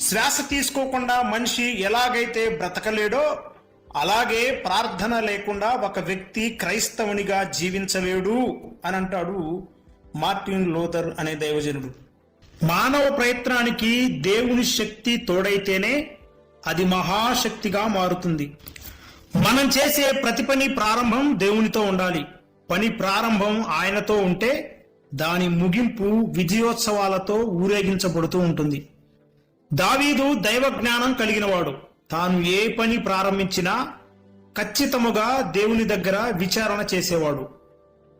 శ్వాస తీసుకోకుండా మనిషి ఎలాగైతే బ్రతకలేడో అలాగే ప్రార్థన లేకుండా ఒక వ్యక్తి క్రైస్తవునిగా జీవించలేడు అని అంటాడు మార్టిన్ లోథర్ అనే దైవజనుడు. మానవ ప్రయత్నానికి దేవుని శక్తి తోడైతేనే అది మహాశక్తిగా మారుతుంది. మనం చేసే ప్రతి పని ప్రారంభం దేవునితో ఉండాలి. పని ప్రారంభం ఆయనతో ఉంటే దాని ముగింపు విజయోత్సవాలతో ఊరేగించబడుతూ ఉంటుంది. దావీదు దైవ జ్ఞానం కలిగినవాడు. తాను ఏ పని ప్రారంభించినా ఖచ్చితముగా దేవుని దగ్గర విచారణ చేసేవాడు.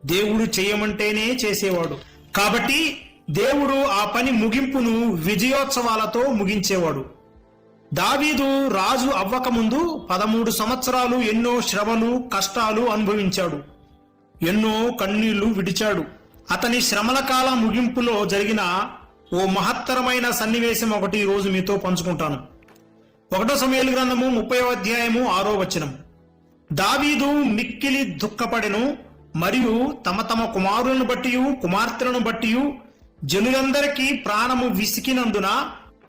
దేవుడు చేయమంటేనే చేసేవాడు. కాబట్టి దేవుడు ఆ పని ముగింపును విజయోత్సవాలతో ముగించేవాడు. దావీదు రాజు అవ్వకముందు పదమూడు సంవత్సరాలు ఎన్నో శ్రమలు కష్టాలు అనుభవించాడు. ఎన్నో కన్నీళ్ళు విడిచాడు. అతని శ్రమల కాల ముగింపులో జరిగిన ఓ మహత్తరమైన సన్నివేశం ఒకటి ఈ రోజు మీతో పంచుకుంటాను. ఒకటో సమయాల గ్రంథము ముప్పై అధ్యాయము ఆరో వచనం. దావీదు మిక్కిలి దుఃఖపడెను మరియు తమ తమ కుమారులను బట్టి కుమార్తెలను బట్టి జనులందరికీ ప్రాణము విసికినందున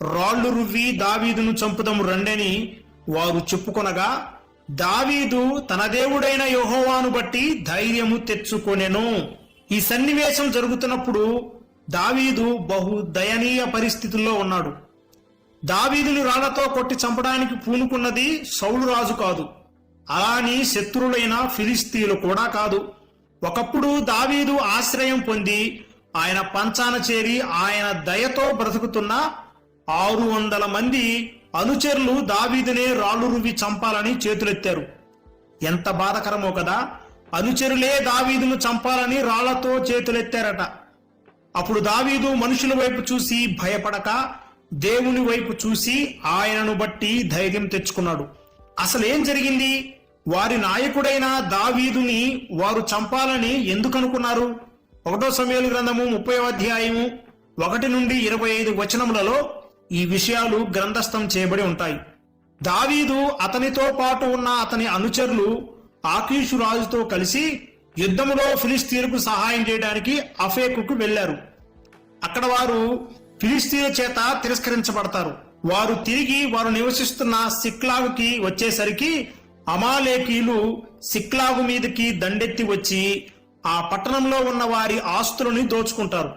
రాళ్ళు రువ్వి దావీదును చంపుదము రండని వారు చెప్పుకొనగా దావీదు తన దేవుడైన యెహోవాను బట్టి ధైర్యము తెచ్చుకొనెను. ఈ సన్నివేశం జరుగుతున్నప్పుడు దావీదు బహు దయనీయ పరిస్థితుల్లో ఉన్నాడు. దావీదుని రాళ్ళతో కొట్టి చంపడానికి పూనుకున్నది సౌలు రాజు కాదు. అలాని శత్రులైన ఫిలిస్తీన్లు కూడా కాదు. ఒకప్పుడు దావీదు ఆశ్రయం పొంది ఆయన పంచాన చేరి ఆయన దయతో బ్రతుకుతున్న ఆరు వందల మంది అనుచరులు దావీదునే రాళ్ళు రువ్వి చంపాలని చేతులెత్తారు. ఎంత బాధకరమో కదా అనుచరులే దావీదును చంపాలని రాళ్ళతో చేతులెత్తారట. అప్పుడు దావీదు మనుషుల వైపు చూసి భయపడక దేవుని వైపు చూసి ఆయనను బట్టి ధైర్యం తెచ్చుకున్నాడు. అసలేం జరిగింది? వారి నాయకుడైన దావీదుని వారు చంపాలని ఎందుకు అనుకున్నారు? ఒకటో సమయాలు గ్రంథము ముప్పై అధ్యాయము ఒకటి నుండి ఇరవై ఐదు వచనములలో ఈ విషయాలు గ్రంథస్థం చేయబడి ఉంటాయి. దావీదు అతనితో పాటు ఉన్న అతని అనుచరులు ఆకీషు రాజుతో కలిసి యుద్ధములో ఫిలిస్తీన్కు సహాయం చేయడానికి అఫేకుకు వెళ్ళారు అక్కడ వారు ఫిలిస్తీన్ల చేత తిరస్కరించబడతారు. వారు తిరిగి వారు నివసిస్తున్న సిక్లాగుకి వచ్చేసరికి అమాలేకీలు సిక్లాగు మీదకి దండెత్తి వచ్చి ఆ పట్టణంలో ఉన్న వారి ఆస్తులని దోచుకుంటారు.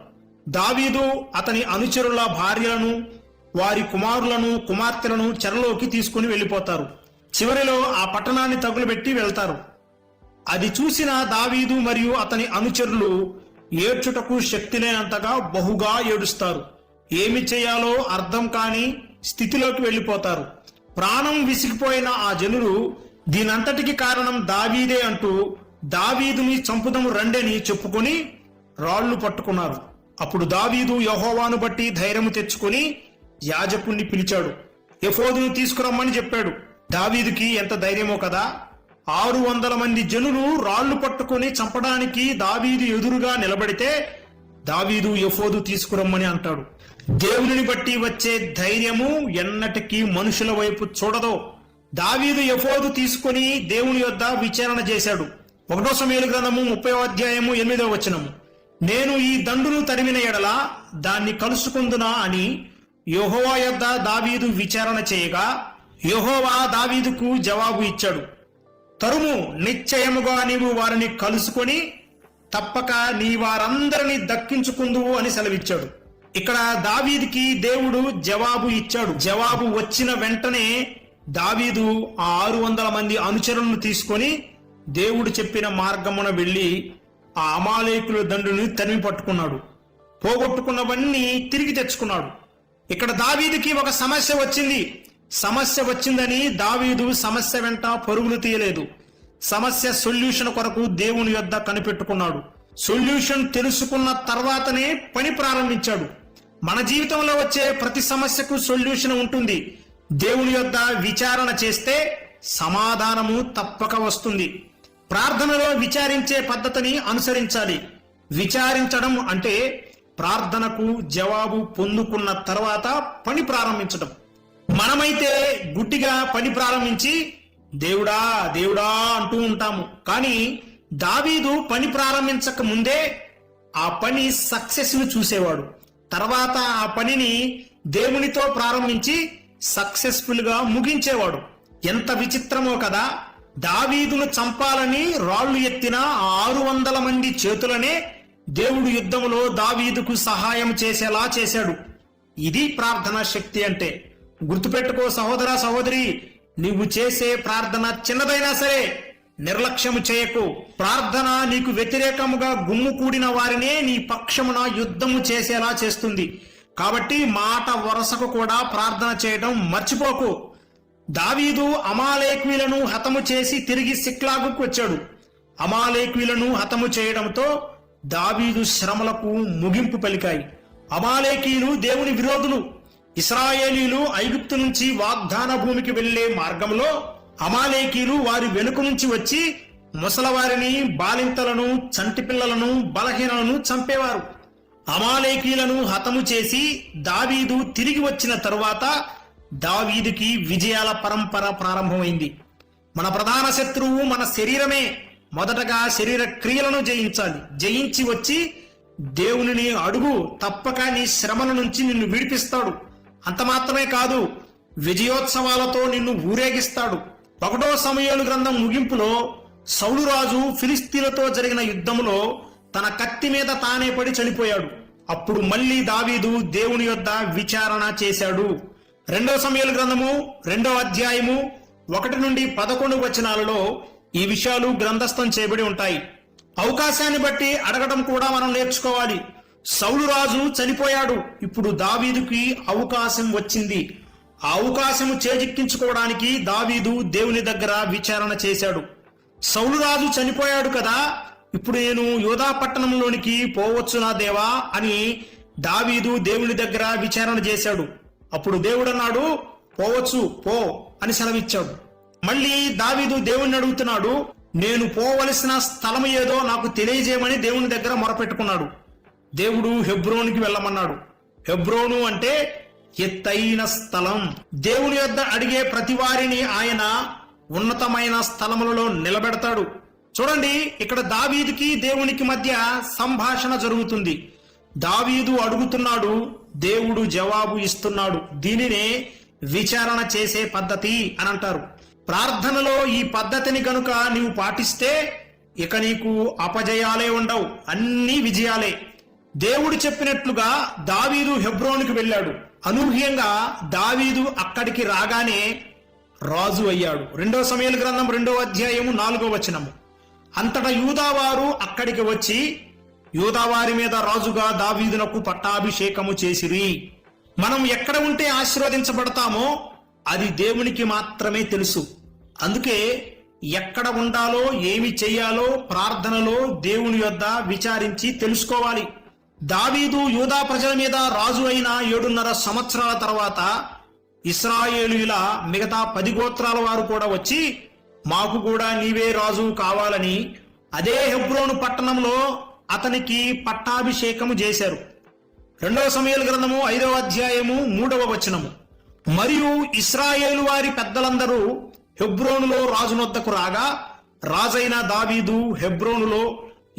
దావీదు అతని అనుచరుల భార్యలను వారి కుమారులను కుమార్తెలను చెరలోకి తీసుకుని వెళ్ళిపోతారు. చివరిలో ఆ పట్టణాన్ని తగులుబెట్టి వెళ్తారు. అది చూసిన దావీదు మరియు అతని అనుచరులు ఏడ్చుటకు శక్తి లేనంతగా బహుగా ఏడుస్తారు. ఏమి చేయాలో అర్థం కాని స్థితిలోకి వెళ్ళిపోతారు. ప్రాణం విసిగిపోయిన ఆ జనులు దీనంతటికి కారణం దావీదే అంటూ దావీదుని చంపుదము రండని చెప్పుకొని రాళ్ళు పట్టుకున్నారు. అప్పుడు దావీదు యహోవాను బట్టి ధైర్యము తెచ్చుకొని యాజకుణ్ణి పిలిచాడు. ఎఫోదును తీసుకురమ్మని చెప్పాడు. దావీదుకి ఎంత ధైర్యమో కదా? ఆరు వందల మంది జనులు రాళ్ళు పట్టుకొని చంపడానికి దావీదు ఎదురుగా నిలబడితే దావీదు యఫోదు తీసుకురమ్మని అంటాడు. దేవుని బట్టి వచ్చే ధైర్యము ఎన్నటికీ మనుషుల వైపు చూడదో. దావీదు యఫోదు తీసుకొని దేవుని యొద్ద విచారణ చేశాడు. ఒకటో సమయాల గ్రంథము ముప్పై అధ్యాయము ఎనిమిదో వచనము. నేను ఈ దండును తరిమిన ఎడల దాన్ని కలుసుకుందునా అని యహోవా యొద్ద దావీదు విచారణ చేయగా యహోవా దావీదుకు జవాబు ఇచ్చాడు. తరుము నిశ్చయముగా నీవు వారిని కలుసుకొని తప్పక నీ వారందరినీ దక్కించుకుందువు అని సెలవిచ్చాడు. ఇక్కడ దావీదికి దేవుడు జవాబు ఇచ్చాడు. జవాబు వచ్చిన వెంటనే దావీదు ఆ ఆరు వందల మంది అనుచరులను తీసుకొని దేవుడు చెప్పిన మార్గమున వెళ్ళి ఆ అమాలేకుల దండుని తరిమి పట్టుకున్నాడు. పోగొట్టుకున్నవన్నీ తిరిగి తెచ్చుకున్నాడు. ఇక్కడ దావీదికి ఒక సమస్య వచ్చింది. సమస్య వచ్చిందని దావీదు సమస్య వెంట పరుగులు తీయలేదు. సమస్య సొల్యూషన్ కొరకు దేవుని యొద్ద కనిపెట్టుకున్నాడు. సొల్యూషన్ తెలుసుకున్న తర్వాతనే పని ప్రారంభించాడు. మన జీవితంలో వచ్చే ప్రతి సమస్యకు సొల్యూషన్ ఉంటుంది. దేవుని యొద్ద విచారణ చేస్తే సమాధానము తప్పక వస్తుంది. ప్రార్థనలో విచారించే పద్ధతిని అనుసరించాలి. విచారించడం అంటే ప్రార్థనకు జవాబు పొందుకున్న తర్వాత పని ప్రారంభించడం. మనమైతే గుడ్డిగా పని ప్రారంభించి దేవుడా దేవుడా అంటూ ఉంటాము. కానీ దావీదు పని ప్రారంభించక ముందే ఆ పని సక్సెస్ను చూసేవాడు. తర్వాత ఆ పనిని దేవునితో ప్రారంభించి సక్సెస్ఫుల్గా ముగించేవాడు. ఎంత విచిత్రమో కదా! దావీదును చంపాలని రాళ్ళు ఎత్తిన ఆరు వందల మంది చేతులనే దేవుడు యుద్ధములో దావీదుకు సహాయం చేసేలా చేశాడు. ఇది ప్రార్థనా శక్తి అంటే. గుర్తుపెట్టుకో సహోదర సహోదరి నీవు చేసే ప్రార్థన చిన్నదైనా సరే నిర్లక్ష్యము చేయకు. ప్రార్థన నీకు వ్యతిరేకముగా గుమ్ము కూడిన వారినే నీ పక్షమున యుద్ధము చేసేలా చేస్తుంది. కాబట్టి మాట వరసకు కూడా ప్రార్థన చేయడం మర్చిపోకు. దావీదు అమాలేక్వీలను హతము చేసి తిరిగి సిక్లాగుకు వచ్చాడు. అమాలేక్వీలను హతము చేయడంతో దావీదు శ్రమలకు ముగింపు పలికాయి. అమాలేకీలు దేవుని విరోధులు. ఇస్రాయేలీలు ఐగుప్తు నుంచి వాగ్దాన భూమికి వెళ్ళే మార్గంలో అమాలేకీలు వారి వెనుక నుంచి వచ్చి ముసలవారిని బాలింతలను చంటి పిల్లలను బలహీనలను చంపేవారు. అమాలేకీలను హతము చేసి దావీదు తిరిగి వచ్చిన తరువాత దావీదుకి విజయాల పరంపర ప్రారంభమైంది. మన ప్రధాన శత్రువు మన శరీరమే. మొదటగా శరీర క్రియలను జయించాలి. జయించి వచ్చి దేవుని అడుగు తప్పక నీ శ్రమల నుంచి నిన్ను విడిపిస్తాడు. అంత మాత్రమే కాదు విజయోత్సవాలతో నిన్ను ఊరేగిస్తాడు. ఒకటో సమయాలు గ్రంథం ముగింపులో సౌలురాజు ఫిలిస్తీన్లతో జరిగిన యుద్ధములో తన కత్తి మీద తానే పడి చనిపోయాడు. అప్పుడు మళ్ళీ దావీదు దేవుని యొద్ద విచారణ చేశాడు. రెండో సమయాల గ్రంథము రెండో అధ్యాయము ఒకటి నుండి పదకొండు వచనాలలో ఈ విషయాలు గ్రంథస్థం చేయబడి ఉంటాయి. అవకాశాన్ని బట్టి అడగడం కూడా మనం నేర్చుకోవాలి. సౌలు రాజు చనిపోయాడు. ఇప్పుడు దావీదుకి అవకాశం వచ్చింది. ఆ అవకాశము చేజిక్కించుకోవడానికి దావీదు దేవుని దగ్గర విచారణ చేశాడు. సౌలు రాజు చనిపోయాడు కదా ఇప్పుడు నేను యోధా పట్టణంలోనికి పోవచ్చు నా దేవా అని దావీదు దేవుని దగ్గర విచారణ చేశాడు. అప్పుడు దేవుడు అన్నాడు పోవచ్చు పో అని సెలవిచ్చాడు. మళ్ళీ దావీదు దేవుణ్ణి అడుగుతున్నాడు నేను పోవలసిన స్థలం ఏదో నాకు తెలియజేయమని దేవుని దగ్గర మొరపెట్టుకున్నాడు. దేవుడు హెబ్రోనికి వెళ్ళమన్నాడు. హెబ్రోను అంటే ఎత్తైన స్థలం. దేవుని యొద్ద అడిగే ప్రతి వారిని ఆయన ఉన్నతమైన స్థలములలో నిలబెడతాడు. చూడండి ఇక్కడ దావీదుకి దేవునికి మధ్య సంభాషణ జరుగుతుంది. దావీదు అడుగుతున్నాడు దేవుడు జవాబు ఇస్తున్నాడు. దీనినే విచారణ చేసే పద్ధతి అని అంటారు. ప్రార్థనలో ఈ పద్ధతిని గనుక నీవు పాటిస్తే ఇక నీకు అపజయాలే ఉండవు అన్ని విజయాలే. దేవుడు చెప్పినట్లుగా దావీదు హెబ్రోనికి వెళ్ళాడు. అనూహ్యంగా దావీదు అక్కడికి రాగానే రాజు అయ్యాడు. రెండో సమయాల గ్రంథం రెండో అధ్యాయము నాలుగో వచనము. అంతటా యూదావారు అక్కడికి వచ్చి యూదావారి మీద రాజుగా దావీదునకు పట్టాభిషేకము చేసిరి. మనం ఎక్కడ ఉంటే ఆశీర్వదించబడతామో అది దేవునికి మాత్రమే తెలుసు. అందుకే ఎక్కడ ఉండాలో ఏమి చెయ్యాలో ప్రార్థనలో దేవుని యొద్ద విచారించి తెలుసుకోవాలి. దావీదు యూదా ప్రజల మీద రాజు అయిన ఏడున్నర సంవత్సరాల తర్వాత ఇస్రాయేలుల మిగతా పది గోత్రాల వారు కూడా వచ్చి మాకు కూడా నీవే రాజు కావాలని అదే హెబ్రోను పట్టణంలో అతనికి పట్టాభిషేకము చేశారు. రెండవ సమయాల గ్రంథము ఐదవ అధ్యాయము మూడవ వచనము. మరియు ఇస్రాయేలు వారి పెద్దలందరూ హెబ్రోనులో రాజునొద్దకు రాగా రాజైన దావీదు హెబ్రోనులో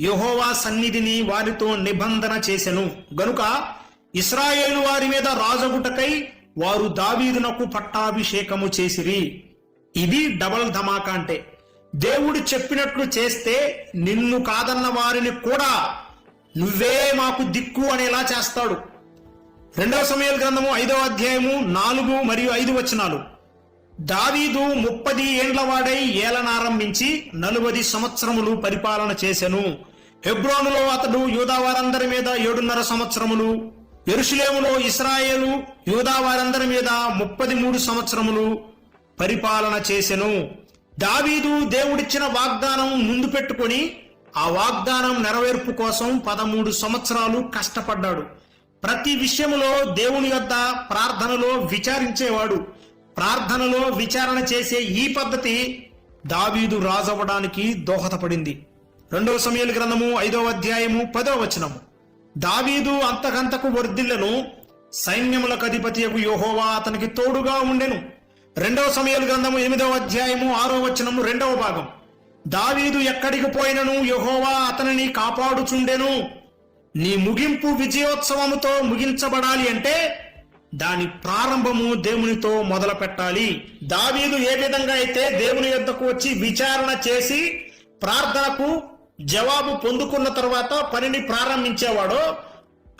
యహోవా సన్నిధిని వారితో నిబంధన చేసెను. గనుక ఇస్రాయేలు వారి మీద రాజగుటకై వారు దావీదునకు పట్టాభిషేకము చేసిరి. ఇది డబల్ ధమాకా అంటే దేవుడు చెప్పినట్లు చేస్తే నిన్ను కాదన్న వారిని కూడా నువ్వే మాకు దిక్కు అనేలా చేస్తాడు. రెండవ సమయాల గ్రంథము ఐదవ అధ్యాయము నాలుగు మరియు ఐదు వచనాలు. దావీదు ముప్పది ఏండ్లవాడై ఏలనారంభించి నలువది సంవత్సరములు పరిపాలన చేసెను. హెబ్రోనులో అతడు యూదా వారందరి మీద ఏడున్నర సంవత్సరములు ఎరుషులేములో ఇస్రాయేలు యూదావారందరి మీద ముప్పది మూడు సంవత్సరములు పరిపాలన చేసెను. దావీదు దేవుడిచ్చిన వాగ్దానం ముందు పెట్టుకొని ఆ వాగ్దానం నెరవేర్పు కోసం పదమూడు సంవత్సరాలు కష్టపడ్డాడు. ప్రతి విషయములో దేవుని యొద్ద ప్రార్థనలో విచారించేవాడు. ప్రార్థనలో విచారణ చేసే ఈ పద్ధతి దావీదు రాజవ్వడానికి దోహదపడింది. రెండవ సమయాల గ్రంథము ఐదవ అధ్యాయము పదవ వచనము. దావీదు అంతకంతకు వర్ధిల్లను సైన్యములకు అధిపతియకు యోహోవా అతనికి తోడుగా ఉండెను. రెండవ సమయాల గ్రంథము ఎనిమిదవ అధ్యాయము ఆరో వచనము రెండవ భాగం. దావీదు ఎక్కడికి పోయినను యహోవా అతనిని కాపాడుచుండెను. నీ ముగింపు విజయోత్సవముతో ముగించబడాలి అంటే దాని ప్రారంభము దేవునితో మొదలు పెట్టాలి దావీదు ఏ విధంగా అయితే దేవుని యొద్దకు వచ్చి విచారణ చేసి ప్రార్థనకు జవాబు పొందుకున్న తర్వాత పనిని ప్రారంభించేవాడో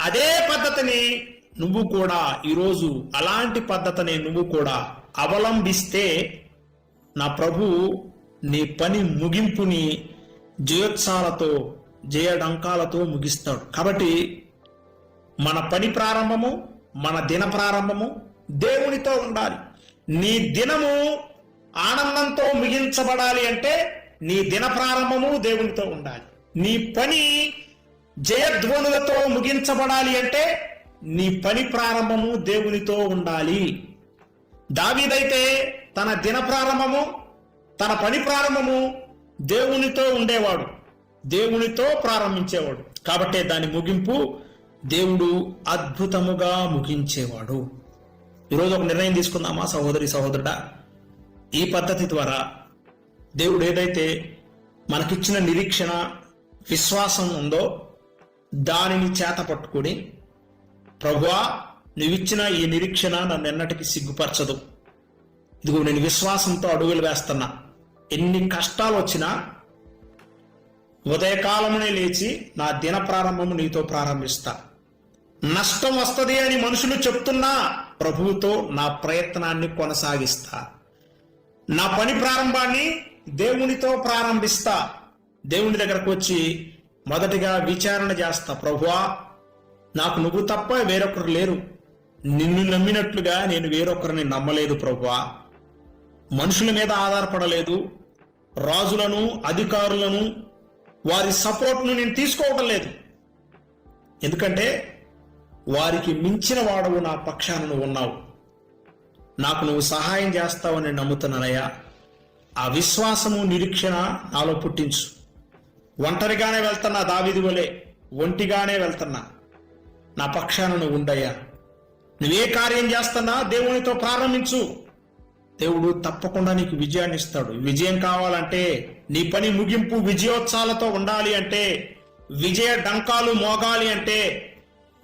అదే పద్ధతిని నువ్వు కూడా ఈరోజు అలాంటి పద్ధతిని నువ్వు కూడా అవలంబిస్తే నా ప్రభు నీ పని ముగింపుని జయోత్సాలతో జయడంకాలతో ముగిస్తాడు. కాబట్టి మన పని ప్రారంభము మన దిన ప్రారంభము దేవునితో ఉండాలి. నీ దినము ఆనందంతో ముగించబడాలి అంటే నీ దిన ప్రారంభము దేవునితో ఉండాలి. నీ పని జయధ్వనులతో ముగించబడాలి అంటే నీ పని ప్రారంభము దేవునితో ఉండాలి. దావీదైతే తన దిన ప్రారంభము తన పని ప్రారంభము దేవునితో ఉండేవాడు. దేవునితో ప్రారంభించేవాడు. కాబట్టే దాని ముగింపు దేవుడు అద్భుతముగా ముగించేవాడు. ఈరోజు ఒక నిర్ణయం తీసుకుందామా సహోదరి సహోదరుడా? ఈ పద్ధతి ద్వారా దేవుడు ఏదైతే మనకిచ్చిన నిరీక్షణ విశ్వాసం ఉందో దానిని చేత పట్టుకుని ప్రభువా నువ్విచ్చిన ఈ నిరీక్షణ నన్ను ఎన్నటికీ సిగ్గుపరచదు. ఇదిగో నేను విశ్వాసంతో అడుగులు వేస్తున్నా. ఎన్ని కష్టాలు వచ్చినా ఉదయకాలమునే లేచి నా దిన ప్రారంభము నీతో ప్రారంభిస్తా. నష్టం వస్తుంది అని మనుషులు చెప్తున్నా ప్రభువుతో నా ప్రయత్నాన్ని కొనసాగిస్తా. నా పని ప్రారంభాన్ని దేవునితో ప్రారంభిస్తా. దేవుని దగ్గరకు వచ్చి మొదటిగా విచారణ చేస్తా. ప్రభువా నాకు నువ్వు తప్ప వేరొకరు లేరు. నిన్ను నమ్మినట్లుగా నేను వేరొకరిని నమ్మలేదు ప్రభువా. మనుషుల మీద ఆధారపడలేదు. రాజులను అధికారులను వారి సపోర్ట్ను నేను తీసుకోవటం లేదు. ఎందుకంటే వారికి మించిన వాడవు నా పక్షాన నువ్వు ఉన్నావు. నాకు నువ్వు సహాయం చేస్తావని నమ్ముతున్నానయ్యా ఆ విశ్వాసము నిరీక్షణ నాలో పుట్టించు. ఒంటరిగానే వెళ్తున్నా దావిది వలే ఒంటిగానే వెళ్తున్నా. నా పక్షాన నువ్వు ఉండయ్యా. నువ్వే కార్యం చేస్తున్నా దేవునితో ప్రారంభించు. దేవుడు తప్పకుండా నీకు విజయాన్ని ఇస్తాడు. విజయం కావాలంటే నీ పని ముగింపు విజయోత్సాలతో ఉండాలి అంటే విజయ డంకాలు మోగాలి అంటే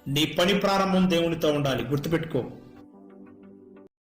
నీ పని ప్రారంభం దేవునితో ఉండాలి. గుర్తుపెట్టుకో.